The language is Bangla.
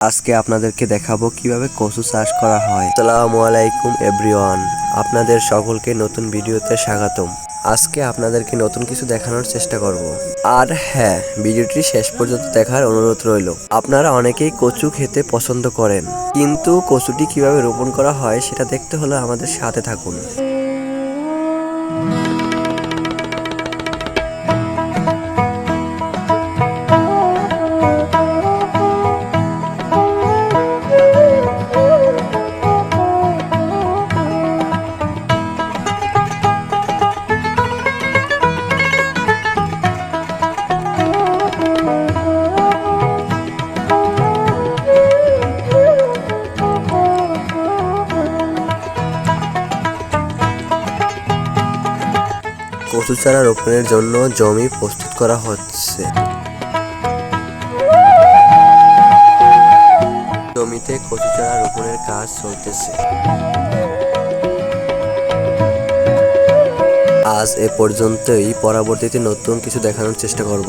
আজকে আপনাদেরকে দেখাবো কীভাবে কচু চাষ করা হয়। আসসালামু আলাইকুম, এভরিওয়ান। আপনাদের সকলকে নতুন ভিডিওতে স্বাগতম। আজকে আপনাদেরকে নতুন কিছু দেখানোর চেষ্টা করব। আর হ্যাঁ ভিডিওটি শেষ পর্যন্ত দেখার অনুরোধ রইল। আপনারা অনেকেই কচু খেতে পছন্দ করেন, কিন্তু কচুটি কীভাবে রোপণ করা হয় সেটা দেখতে হলে আমাদের সাথে থাকুন। কচু চারা রোপণের জন্য জমি প্রস্তুত করা হচ্ছে। জমিতে কচু চারা রোপণের কাজ চলতেছে। আজ এ পর্যন্তই। পরবর্তীতে নতুন কিছু দেখানোর চেষ্টা করব।